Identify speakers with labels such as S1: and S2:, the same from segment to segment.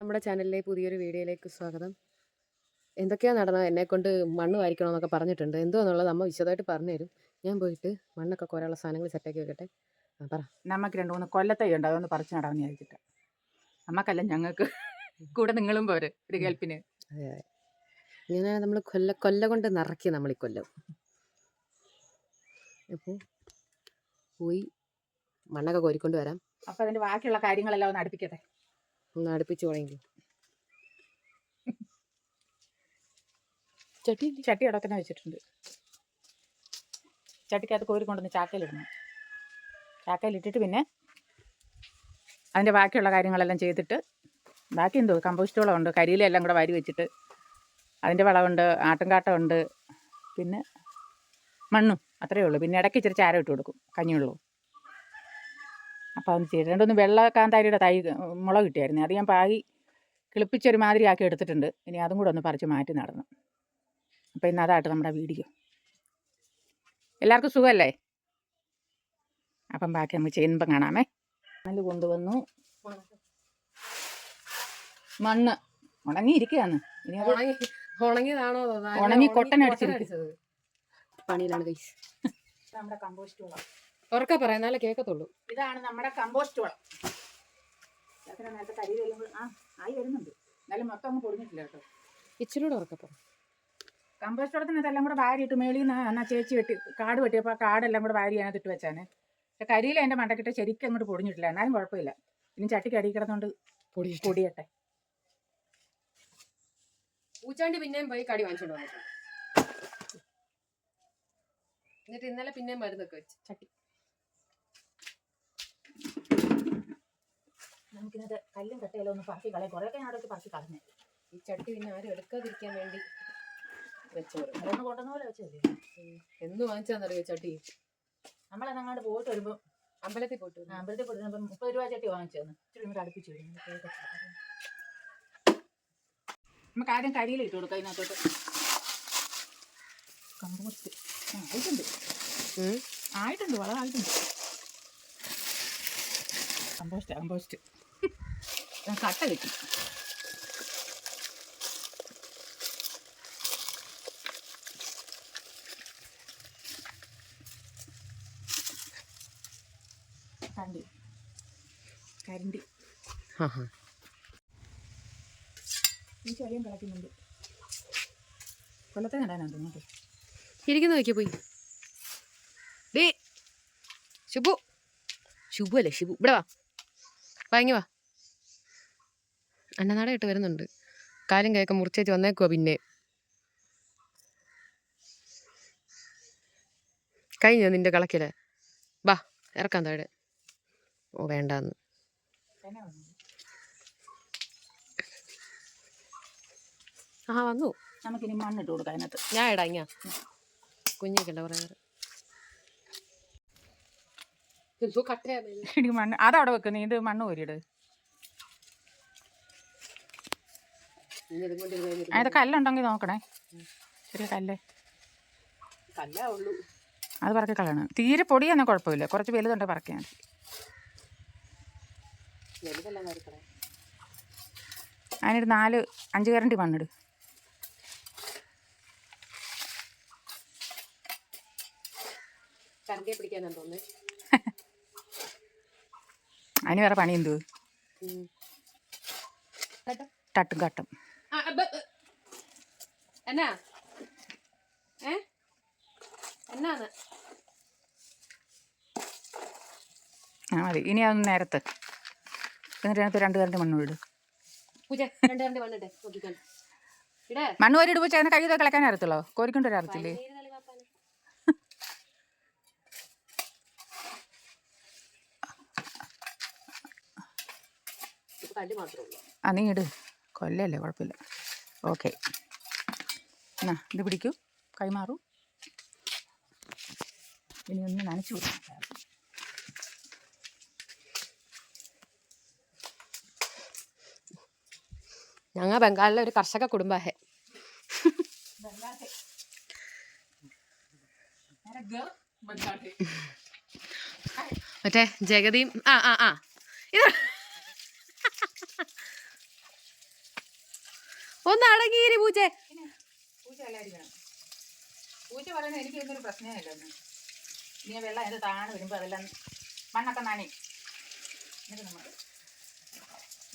S1: നമ്മുടെ ചാനലിലെ പുതിയൊരു വീഡിയോയിലേക്ക് സ്വാഗതം. എന്തൊക്കെയാണ് നടന്നത്? എന്നെക്കൊണ്ട് മണ്ണ് വാരിക്കണമെന്നൊക്കെ പറഞ്ഞിട്ടുണ്ട്. എന്തോ എന്നുള്ളത് അമ്മ വിശദമായിട്ട് പറഞ്ഞു തരും ഞാൻ പോയിട്ട് മണ്ണൊക്കെ കുറേയുള്ള സാധനങ്ങൾ സെറ്റാക്കി വെക്കട്ടെ? പറ.
S2: നമുക്ക് രണ്ട് മൂന്ന് കൊല്ലത്തൈ ഉണ്ട് അതൊന്ന് പറിച്ചു നടാമെന്ന് വിചാരിച്ചിട്ട് നമുക്കല്ല ഞങ്ങൾക്ക് കൂടെ നിങ്ങളും പോരെ. ഒരു കേൾപ്പിന്
S1: അതെ അതെ. ഇങ്ങനെ നമ്മൾ കൊല്ല കൊല്ല കൊണ്ട് നിറക്കി നമ്മൾ ഈ കൊല്ലം. അപ്പോൾ പോയി മണ്ണൊക്കെ കോരിക്കൊണ്ട് വരാം.
S2: അപ്പൊ അതിന്റെ ബാക്കിയുള്ള കാര്യങ്ങളെല്ലാം ഒന്ന് അടുപ്പിക്കട്ടെ?
S1: ഒന്ന് അടുപ്പിച്ച് തുടങ്ങി. ചട്ടി
S2: ചട്ടി അവിടെ തന്നെ വെച്ചിട്ടുണ്ട്. ചട്ടിക്കകത്ത് കോരിക്കൊണ്ടുവന്ന് ചാക്കയിലിടണം ചാക്കയിലിട്ടിട്ട് പിന്നെ അതിന്റെ ബാക്കിയുള്ള കാര്യങ്ങളെല്ലാം ചെയ്തിട്ട് ബാക്കി എന്തോ കമ്പോസ്റ്റ് വളമുണ്ട്. കരിയിലെല്ലാം കൂടെ വാരി വെച്ചിട്ട് അതിന്റെ വളമുണ്ട് ആട്ടുംകാട്ടമുണ്ട് പിന്നെ മണ്ണും അത്രയേ ഉള്ളൂ. പിന്നെ ഇടയ്ക്ക് ഇച്ചിരി ചാരം ഇട്ട് കൊടുക്കും കഞ്ഞിവെള്ളവും. അതൊന്ന് ചെയ്ത് രണ്ടൊന്ന് വെള്ള കാന്താരിയുടെ തൈ ഉം, മുളക് കിട്ടിയായിരുന്നു അത് ഞാൻ പാകി കിളിപ്പിച്ചൊരു മാതിരി ആക്കി എടുത്തിട്ടുണ്ട്. ഇനി അതും കൂടെ ഒന്ന് പറിച്ച് മാറ്റി നടന്നു അപ്പോൾ ഇന്ന് അതായിട്ട് നമ്മുടെ വീഡിയോ. എല്ലാവർക്കും സുഖമല്ലേ? അപ്പം ബാക്കി നമുക്ക് ചെയ്യുമ്പം കാണാമേ. മണ്ണിൽ കൊണ്ടുവന്നു. മണ്ണ്. ഉണങ്ങിയിരിക്കുകയാണ്.
S1: ഉണങ്ങിയതാണോ
S2: ഉണങ്ങി കൊട്ടൻ അടിച്ചിരിക്കും.
S1: പണിയിലാണ്
S2: നമ്മുടെ കമ്പോസ്റ്റ് വളം
S1: ഉറക്കെ പറയാന്നാലേ കേൾക്കത്തുള്ളൂ
S2: ഇതാണ് നമ്മുടെ കമ്പോസ്റ്റ് വളം. അതിന് നേരത്തെ കരി വരുമ്പോൾ ആ ആയി വരുന്നുണ്ട്. എന്നാലും മൊത്തം അങ്ങ് പൊടിഞ്ഞിട്ടില്ല കേട്ടോ.
S1: ഇച്ചിരി ഉറക്കെ പറ.
S2: കമ്പോസ്റ്റ് വളത്തിന് ഇതെല്ലാം കൂടെ വാരിയിട്ട് മേളിൽ നിന്ന് എന്നാ ചേച്ചി വെട്ടി കാട് വെട്ടിയപ്പോൾ ആ കാടെല്ലാം കൂടെ വാരി അതിനകത്ത് ഇട്ട് വെച്ചാണ്. പക്ഷെ കരിയിൽ എന്റെ മണ്ടക്കിട്ട് ശരിക്കും അങ്ങോട്ട് പൊടിഞ്ഞിട്ടില്ല. എന്നാലും കുഴപ്പമില്ല. ഇനി ചട്ടിക്ക് അടി കിടന്നുകൊണ്ട്
S1: പൊടി
S2: പൊടിയട്ടെ.
S1: പൂച്ചാണ്ടി പിന്നെയും പോയി കടി വാങ്ങിച്ചോണ്ട് വന്നിട്ടുണ്ട്. എന്നിട്ട് ഇന്നലെ പിന്നെയും മരുന്നൊക്കെ വെച്ച്.
S2: ചട്ടി. നമുക്കിന്നത് കല്ലും കട്ടയിലോ ഒന്ന് പറക്കി കളയാം. കുറേയൊക്കെ ഞാൻ അവിടേക്ക് പറക്കി കളഞ്ഞേ.
S1: ഈ ചട്ടി പിന്നെ ആരും എടുക്കാതിരിക്കാൻ വേണ്ടി വെച്ചോളൂ.
S2: അതൊന്ന് കൊണ്ടുവന്ന പോലെ വെച്ചല്ലേ
S1: എന്ന് വാങ്ങിച്ചാന്നറിയോ ചട്ടി?
S2: നമ്മളതങ്ങാണ്ട് പോയിട്ട് വരുമ്പോൾ
S1: അമ്പലത്തിൽ പോയിട്ട് വരും
S2: അമ്പലത്തിൽ പോയിട്ട് വരുമ്പോൾ മുപ്പത് രൂപ ചട്ടി വാങ്ങിച്ചു തന്നു ഇച്ചിരി കൂടെ അടുപ്പിച്ച് വരും. നമുക്ക് ആദ്യം കരിയിൽ ഇട്ട് കൊടുക്കാം കമ്പോസ്റ്റ് ആ ആയിട്ടുണ്ട്. ആയിട്ടുണ്ട് വളരെ ആയിട്ടുണ്ട് കമ്പോസ്റ്റ് കമ്പോസ്റ്റ്. കട്ട കിട്ടി കണ്ടി കരിണ്ടി
S1: ആഹാ.
S2: ഈ ചെറിയും കളക്കുന്നുണ്ട് കൊല്ലത്തെ നടാനാണ് തോന്നുന്നു
S1: ഇരിക്കുന്ന നോക്കിയ പോയി. ഡേ ശുഭു. ശുഭു അല്ലേ ശുഭു. ഇവിടെ വാ. വാങ്ങി വാ. അന്നനാട ഇട്ട് വരുന്നുണ്ട്. കാലും കേക്ക മുറിച്ചേച്ച് വന്നേക്കുവാ പിന്നെ. കഴിഞ്ഞോ നിന്റെ കളക്കിൽ വാ ഇറക്കാൻ താഴെ. ഓ വേണ്ടാന്ന്. ആ വന്നു.
S2: നമുക്കിനി മണ്ണിട്ട് കൊടുക്കാം അതിനകത്ത്.
S1: ഞാൻ ഇടാ ഇങ്ങ. കുഞ്ഞിക്കണ്ട പറയാറ് കട്ടയാ
S2: മണ്ണ്. അതവിടെ വെക്കുന്നു ഇത് മണ്ണ് കോരിയിട് അതിന്റെ കല്ലുണ്ടെങ്കിൽ നോക്കണേ. ചെറിയ കല്ലേ.
S1: കല്ലാ ഉള്ളൂ.
S2: അത് പറക്കി കളയണം. തീരെ പൊടിയൊന്നും കുഴപ്പമില്ല. കുറച്ച്
S1: വലുതുണ്ട് കരുക്കളെ
S2: അതിനൊരു നാല് അഞ്ച് കരണ്ടി മണ്ണിട്. അതിന് വേറെ പണി എന്തു. തട്ടും കട്ടും.
S1: എന്നാ? ഏ? എന്നാന്ന്?
S2: ആ മതി. ഇനി അതൊന്ന് നേരത്ത്. എന്നിട്ട് അതിനകത്ത് രണ്ട് കരണ്ട് മണ്ണ് ഇട്. മണ്ണ് കോരി ഇടുമ്പോൾ അതിന് കൈ കളക്കാൻ അറിയത്തുള്ളോ കോരിക്കൊണ്ട്
S1: ഉള്ളൂ.
S2: ആ നീ ഇട്. കൊല്ലല്ലേ? കുഴപ്പമില്ല ഓക്കെ. എന്നാ ഇത് പിടിക്കൂ. കൈമാറൂ ഇനി ഒന്ന് നനച്ചു കൊടുക്കാം.
S1: ഞങ്ങ ബംഗാളിലെ ഒരു കർഷക കുടുംബാഹെ. മറ്റേ ജഗതിയും ആ ആ ആ. ഇത് ഒന്ന് അടങ്ങിയിരി പൂച്ചേ
S2: പൂച്ച അല്ലായിരിക്കണം പൂച്ച പറയുന്നത് എനിക്ക് ഇതൊരു പ്രശ്നമില്ല ഇനി വെള്ളം ഇത് താണ് വരുമ്പോൾ അതെല്ലാം മണ്ണൊക്കെ നനി എന്നിട്ട് നമുക്ക്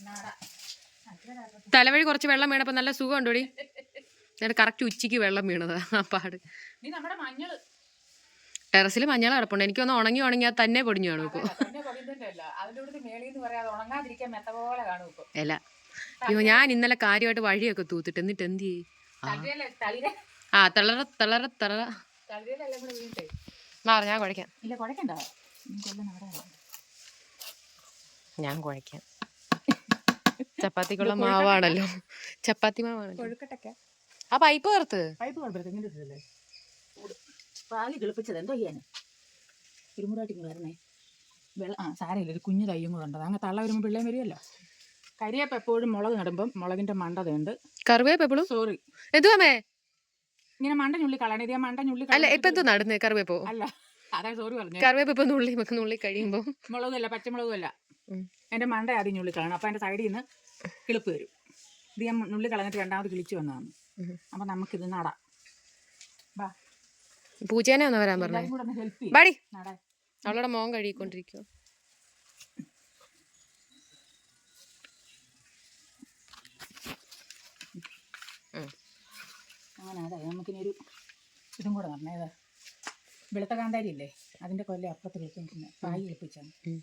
S2: നാട
S1: തലവഴി കുറച്ച് വെള്ളം വീണപ്പോൾ നല്ല സുഖം ഉണ്ടോടി എന്നിട്ട് കറക്റ്റ് ഉച്ചയ്ക്ക് വെള്ളം വീണതാ ആ പാട്
S2: നീ നമ്മുടെ മഞ്ഞൾ
S1: ടെറസിൽ മഞ്ഞൾ കിടപ്പുണ്ട് എനിക്കൊന്ന് ഉണങ്ങി ഉണങ്ങി അത് തന്നെ പൊടിഞ്ഞു കാണും ഇപ്പോൾ
S2: അല്ല
S1: അയ്യോ ഞാൻ ഇന്നലെ കാര്യമായിട്ട് വഴിയൊക്കെ തൂത്തിട്ട് എന്നിട്ട് എന്ത് ചെയ്യും? ആ. തളറ തളറ തളറ മാറി ഞാൻ
S2: കുഴക്കാം
S1: ഞാൻ കുഴക്കാം ചപ്പാത്തിക്കുള്ള മാവാണല്ലോ. ചപ്പാത്തി മാവാണല്ലോ. ആ പൈപ്പ് ചേർത്ത്
S2: പാൽ കിളിപ്പിച്ചത്. എന്തോ ചെയ്യാൻ ഇരുമുറായിട്ട് ഇങ്ങനെ വരണേ. വെള്ളം ആ സാരമില്ല ഒരു കുഞ്ഞു തയ്യും കൂടെ ഉണ്ട് അങ്ങനെ തള്ള വരുമ്പോൾ പിള്ളേം വരുമല്ലോ കരിയപ്പം എപ്പോഴും മുളക് നടുമ്പം മുളകിന്റെ മണ്ടതുണ്ട്
S1: കറിവേപ്പ് എപ്പോഴും?
S2: സോറി.
S1: എന്തുവാമേ
S2: ഇങ്ങനെ മണ്ട ഞുള്ളി കളയണത് ഞാൻ മണ്ട ഞുള്ളി
S1: അല്ല ഇപ്പൊ എന്തോ നടുന്നേ കറിവേപ്പോ?
S2: അല്ല അതാ സോറി പറഞ്ഞു.
S1: കറിവേപ്പ് ഇപ്പൊ നുള്ളി നമുക്ക് നുള്ളി കഴിയുമ്പോ.
S2: മുളകുമല്ല പച്ചമുളകുമല്ല. എന്റെ മണ്ട ആദ്യം ഞുള്ളി കളയണം അപ്പൊ എന്റെ സൈഡിൽ നിന്ന് കിളിപ്പ് വരും. ഇത് ഞാൻ നുള്ളി കളഞ്ഞിട്ട് രണ്ടാമത് കിളിച്ചു വന്നതാണ്. അപ്പൊ നമുക്ക് ഇത് നടാം
S1: പൂച്ചേനെ ഒന്ന് വരാൻ പറഞ്ഞു. ബാടി. അവളുടെ മോൻ കഴുകിക്കൊണ്ടിരിക്കുക
S2: അങ്ങനെ അതെ നമുക്കിനി ഒരു ഇതും കൂടെ നടണേ ഏതാ? വെളുത്ത കാന്താരി ഇല്ലേ? അതിന്റെ കൊല്ലം അപ്പുറത്ത് വെച്ചിരിക്കുന്നത് പായി എളുപ്പിച്ചാണ്
S1: ഉം.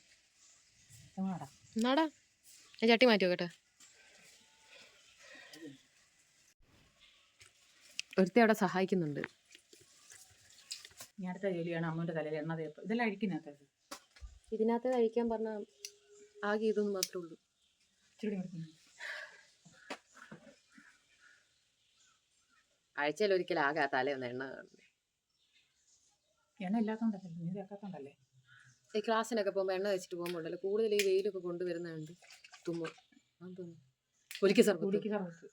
S2: നടാം.
S1: ഞാൻ ചട്ടി മാറ്റി നോക്കട്ടെ ഒരുത്തി അവിടെ സഹായിക്കുന്നുണ്ട്.
S2: ഞാൻ അടുത്ത ജോലിയാണ് അമ്മൂന്റെ തലയിൽ എണ്ണ തേപ്പ്. ഇതെല്ലാം അഴിക്കുന്നകത്ത്
S1: ഇതിനകത്ത് കഴിക്കാൻ പറഞ്ഞ ആകെ ഇതൊന്നും മാത്രമേ ഉള്ളൂ.
S2: ഇച്ചിരി
S1: ആഴ്ചയിൽ ഒരിക്കൽ ആകെ ആ തലയൊന്ന് എണ്ണ.
S2: എണ്ണ ഇല്ലാത്തോണ്ടല്ലേ? നീ തേക്കാത്തോണ്ടല്ലേ
S1: ഈ ക്ലാസ്സിനൊക്കെ പോകുമ്പോൾ എണ്ണ വെച്ചിട്ട് പോകുമ്പോണ്ടല്ലോ കൂടുതൽ ഈ വെയിലൊക്കെ കൊണ്ടുവരുന്നുണ്ട് തുമ്മ. സർബത്ത്.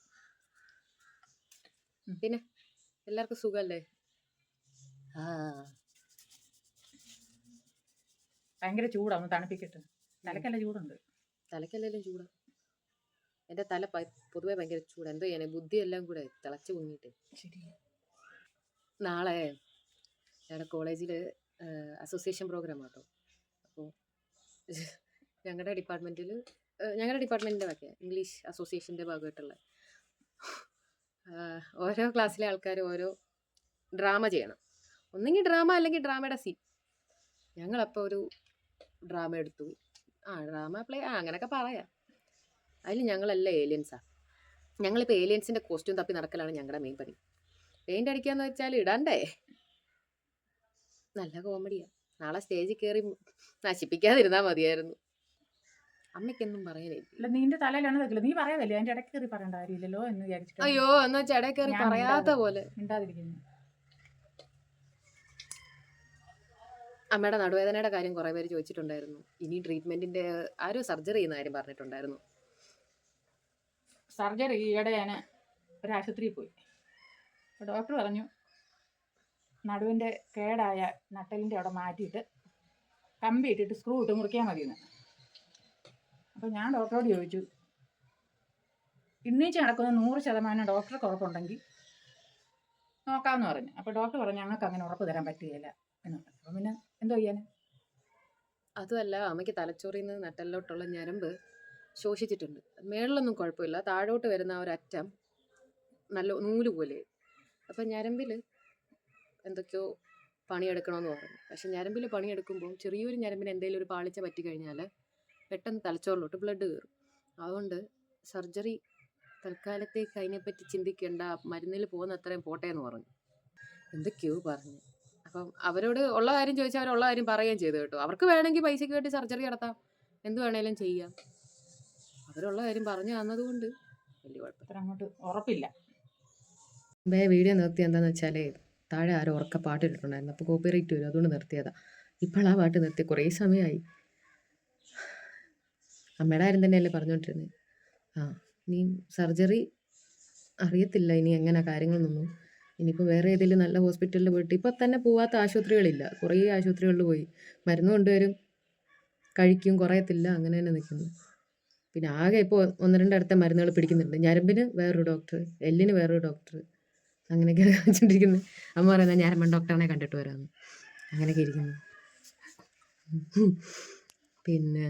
S1: പിന്നെ? എല്ലാവർക്കും സുഖല്ലേ? ആ.
S2: ഭയങ്കര ചൂടാണ് തണുപ്പിക്കട്ടെ. തലക്കല്ല ചൂടുണ്ട്.
S1: തലക്കല്ലെല്ലാം ചൂടാ. എന്റെ തല പൊതുവെ ഭയങ്കര ചൂട്. എന്തോ ചെയ്യാനെ? ബുദ്ധിയെല്ലാം കൂടെ തിളച്ച് പൊങ്ങിയിട്ട്.
S2: ശരി
S1: നാളെ ഞങ്ങളുടെ കോളേജിൽ അസോസിയേഷൻ പ്രോഗ്രാം ആട്ടോ. അപ്പോൾ ഞങ്ങളുടെ ഡിപ്പാർട്ട്മെന്റിൽ ഞങ്ങളുടെ ഡിപ്പാർട്ട്മെന്റിന്റെ വക്കെ ഇംഗ്ലീഷ് അസോസിയേഷന്റെ ഭാഗമായിട്ടുള്ള. ഓരോ ക്ലാസ്സിലെ ആൾക്കാർ ഓരോ ഡ്രാമ ചെയ്യണം. ഒന്നെങ്കിൽ ഡ്രാമ അല്ലെങ്കിൽ ഡ്രാമയുടെ സീൻ ഞങ്ങളപ്പോൾ ഒരു ഡ്രാമ എടുത്തു. ആ ഡ്രാമ പ്ലേ ആ അങ്ങനെയൊക്കെ പറയാം. അതിൽ ഞങ്ങളല്ല ഏലിയൻസാണ് ഞങ്ങളിപ്പോൾ ഏലിയൻസിന്റെ കോസ്റ്റ്യൂം തപ്പി നടക്കലാണ് ഞങ്ങളുടെ മെയിൻ പണി. പെയിന്റ് അടിക്കാന്ന് വെച്ചാൽ ഇടാണ്ടേ? നല്ല കോമഡിയാണ് നാളെ സ്റ്റേജിൽ കയറി നശിപ്പിക്കാതിരുന്നാൽ മതിയായിരുന്നു. അമ്മയ്ക്കൊന്നും പറയാനില്ല?
S2: നിന്റെ തലയിലാണ് തെക്കില്ല നീ പറയാതല്ലേ അതിന്റെ ഇടയ്ക്ക് കയറി പറയേണ്ട കാര്യമില്ലല്ലോ എന്ന് വിചാരിച്ചിട്ട്.
S1: അയ്യോ എന്ന് വെച്ചാൽ ഇടയ്ക്ക് കയറി പറയാത്ത പോലെ.
S2: മിണ്ടാതിരിക്കുന്നു.
S1: അമ്മയുടെ നടുവേദനയുടെ കാര്യം കുറേ പേര് ചോദിച്ചിട്ടുണ്ടായിരുന്നു. ഇനി ട്രീറ്റ്മെന്റിന്റെ ആരോ സർജറി ചെയ്യുന്ന കാര്യം പറഞ്ഞിട്ടുണ്ടായിരുന്നു.
S2: സർജറി ഈയിടെ ഞാൻ ഒരു ആശുപത്രിയിൽ പോയി. ഡോക്ടർ പറഞ്ഞു നടുവിന്റെ കേടായ നട്ടലിന്റെ അവിടെ മാറ്റിയിട്ട് കമ്പി ഇട്ടിട്ട് സ്ക്രൂ ഇട്ട് മുറിക്കാൻ മതിയെന്ന്. അപ്പോൾ ഞാൻ ഡോക്ടറോട് ചോദിച്ചു ഇന്നീച്ച് നടക്കുന്ന നൂറ് ശതമാനം ഡോക്ടർക്ക് ഉറപ്പുണ്ടെങ്കിൽ നോക്കാമെന്ന് പറഞ്ഞു. അപ്പോൾ ഡോക്ടർ പറഞ്ഞു ഞങ്ങൾക്ക് അങ്ങനെ ഉറപ്പ് തരാൻ പറ്റുകയില്ല. എന്ന് പറഞ്ഞു. അപ്പോൾ പിന്നെ എന്തോ ചെയ്യാൻ?
S1: അതുമല്ല അമ്മയ്ക്ക് തലച്ചോറിൽ നിന്ന് നട്ടലിലോട്ടുള്ള ഞരമ്പ് ശോഷിച്ചിട്ടുണ്ട്. മേളിലൊന്നും കുഴപ്പമില്ല. താഴോട്ട് വരുന്ന ആ ഒരു അറ്റം നല്ല നൂൽ പോലെ. അപ്പം ഞരമ്പിൽ എന്തൊക്കെയോ പണിയെടുക്കണമെന്ന് പറഞ്ഞു പക്ഷെ ഞരമ്പിൽ പണിയെടുക്കുമ്പോൾ ചെറിയൊരു ഞരമ്പിന് എന്തെങ്കിലും ഒരു പാളിച്ച പറ്റി കഴിഞ്ഞാൽ പെട്ടെന്ന് തലച്ചോറിലോട്ട് ബ്ലഡ് കയറും അതുകൊണ്ട് സർജറി തൽക്കാലത്തേക്ക് അതിനെപ്പറ്റി ചിന്തിക്കേണ്ട മരുന്നിൽ പോകുന്ന അത്രയും പോട്ടെ എന്ന് പറഞ്ഞു എന്തൊക്കെയോ പറഞ്ഞു. അപ്പം അവരോട് ഉള്ള കാര്യം ചോദിച്ചാൽ അവരുള്ള കാര്യം പറയുകയും ചെയ്തു കേട്ടോ. അവർക്ക് വേണമെങ്കിൽ പൈസയ്ക്ക് വേണ്ടി സർജറി നടത്താം. എന്ത് വേണേലും ചെയ്യാം. അവരുള്ള കാര്യം പറഞ്ഞു തന്നതുകൊണ്ട് വലിയ
S2: അങ്ങോട്ട് ഉറപ്പില്ല.
S1: മുമ്പേ വീഡിയോ നിർത്തി എന്താണെന്ന് വെച്ചാൽ താഴെ ആരോ ഉറക്ക പാട്ടിട്ടുണ്ടായിരുന്നു അപ്പോൾ കോപ്പി കോപ്പിറൈറ്റ് വരും. അതുകൊണ്ട് നിർത്തിയതാ. ഇപ്പോൾ ആ പാട്ട് നിർത്തി കുറേ സമയമായി. അമ്മയുടെ കാര്യം തന്നെയല്ലേ പറഞ്ഞുകൊണ്ടിരുന്നത് ആ ഇനി സർജറി അറിയത്തില്ല. ഇനി എങ്ങനെ കാര്യങ്ങളൊന്നും ഇനിയിപ്പോൾ വേറെ ഏതെങ്കിലും നല്ല ഹോസ്പിറ്റലിൽ പോയിട്ട് ഇപ്പോൾ തന്നെ പോവാത്ത ആശുപത്രികളില്ല. കുറേ ആശുപത്രികളിൽ പോയി. മരുന്ന് കൊണ്ടുവരും. കഴിക്കും. കുറയത്തില്ല. അങ്ങനെ തന്നെ നിൽക്കുന്നു പിന്നെ ആകെ ഇപ്പോൾ ഒന്ന് രണ്ട് അടുത്ത മരുന്നുകൾ പിടിക്കുന്നുണ്ട്. ഞരമ്പിന് വേറൊരു ഡോക്ടർ എല്ലിന് വേറൊരു ഡോക്ടർ അങ്ങനെയൊക്കെ കാണിച്ചുകൊണ്ടിരിക്കുന്നത് അമ്മ പറയുന്നത് ഞരമ്പൻ ഡോക്ടറിനെ കണ്ടിട്ട് വരാമെന്ന് അങ്ങനെയൊക്കെ ഇരിക്കുന്നു. പിന്നെ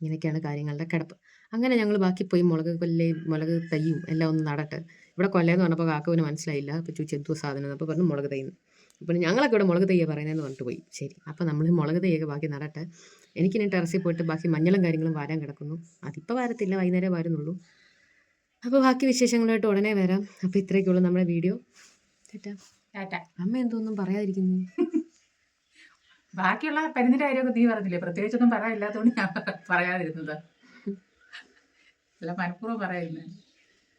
S1: ഇങ്ങനെയൊക്കെയാണ് കാര്യങ്ങളുടെ കിടപ്പ്. അങ്ങനെ ഞങ്ങൾ ബാക്കി പോയി. മുളക് കൊല്ലയും മുളക് തയ്യും എല്ലാം ഒന്ന് നടട്ടെ. ഇവിടെ കൊല്ലയെന്ന് പറഞ്ഞപ്പോൾ കാക്കവിന് മനസ്സിലായില്ല. അപ്പോൾ ചോദിച്ചു എന്തോ സാധനം അപ്പോൾ പറഞ്ഞു മുളക് തയ്യുന്നു. അപ്പോൾ ഞങ്ങളൊക്കെ ഇവിടെ മുളക് തയ്യ പറയുന്നതെന്ന് പറഞ്ഞിട്ട് പോയി. ശരി. അപ്പോൾ നമ്മൾ മുളക് തയ്യൊക്കെ ബാക്കി നടട്ടെ. എനിക്കിനി ടെറസിൽ പോയിട്ട് ബാക്കി മഞ്ഞളും കാര്യങ്ങളും വാരാൻ കിടക്കുന്നു. അതിപ്പോൾ വാരത്തില്ല വൈകുന്നേരം വരുന്നുള്ളൂ. അപ്പോൾ ബാക്കി വിശേഷങ്ങളായിട്ട് ഉടനെ വരാം. അപ്പോൾ ഇത്രയൊക്കെയുള്ളൂ നമ്മുടെ വീഡിയോ. അമ്മ എന്തോന്നും പറയാതിരിക്കുന്നു.
S2: ബാക്കിയുള്ള പരുന്നിന്റെ കാര്യമൊക്കെ നീ പറഞ്ഞില്ലേ? പ്രത്യേകിച്ചൊന്നും പറയാനില്ലാത്തതുകൊണ്ട് ഞാൻ പറയാതിരുന്നത്. അല്ല മനഃപൂർവം പറയുന്നത്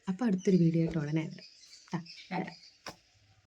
S1: അപ്പോൾ അടുത്തൊരു വീഡിയോ ആയിട്ട് ഉടനെ വരാം.